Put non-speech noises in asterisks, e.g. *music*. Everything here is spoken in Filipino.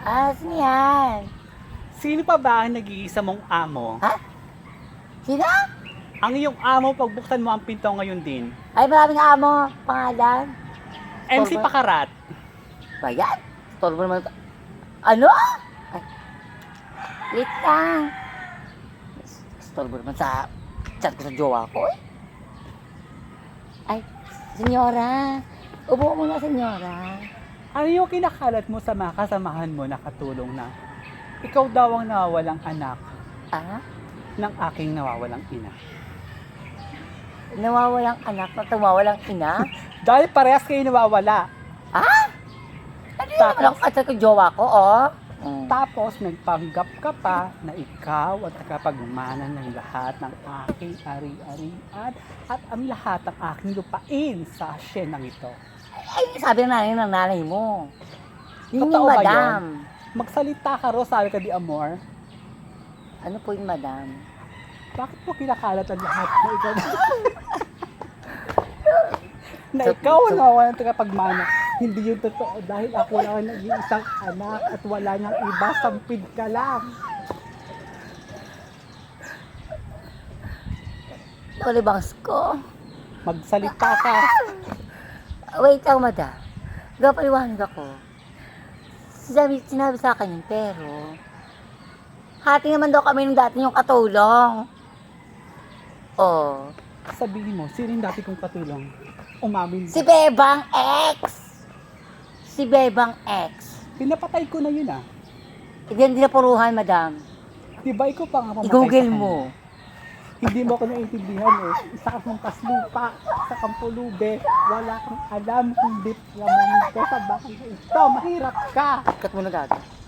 Ah, sino yan? Sino pa ba ang nag-iisa mong amo? Ha? Sino? Ang iyong amo pagbuksan mo ang pinto ngayon din. Ay, maraming amo. Pangalan? MC Torba? Pakarat. Ba yan? Naman. ito. Ano? Ay. Wait lang. Storbo naman sa chat ko sa jowa ko eh. Ay, senyora. Upo muna, senyora. Ano yung kinakalat mo sa mga kasamahan mo na katulong na ikaw daw ang nawawalang anak Ah? ng aking nawawalang ina. Nawawalang anak na tumawalang ina? *laughs* Dahil parehas kayo nawawala. ah? Ano yun naman ako jowa ko, oh? Mm. Tapos nagpanggap ka pa na ikaw at nakapagmana ng lahat ng aking ari-arian at ang lahat ng aking lupain sa asyenang ito. Ay, sabi ng nanay ng nanay mo. Yun Totoo yung ba madam. Magsalita ka, Rosario ka di Amor. Ano po yung madam? Bakit mo kinakalat ang lahat na ikaw *laughs* na ikaw ang nawawalan ng tagapagmana. Hindi yun totoo dahil ako lang ang nag-iisang anak at wala nang iba, sampid ka lang. Tolibangs ko. Magsalita ka. Wait lang, madam. Gapaliwanag ako. Sinabi, sinabi sa akin yun, pero... Hati naman daw kami nung dati yung katulong. Oh. Sabihin mo, sino yung dati kong katulong? Umamin Si Bebang X! Si Bebang X. Pinapatay ko na yun ah. Hindi hindi na puruhan, madam. Di ba ikaw pa nga pamatay I-google sa kanya? mo. Hindi mo ako naiintindihan eh. Isa ka ng kaslupa sa Kampulube. Wala kang alam kung di laman ito sa na ito. Mahirap ka. Cut mo na gaga.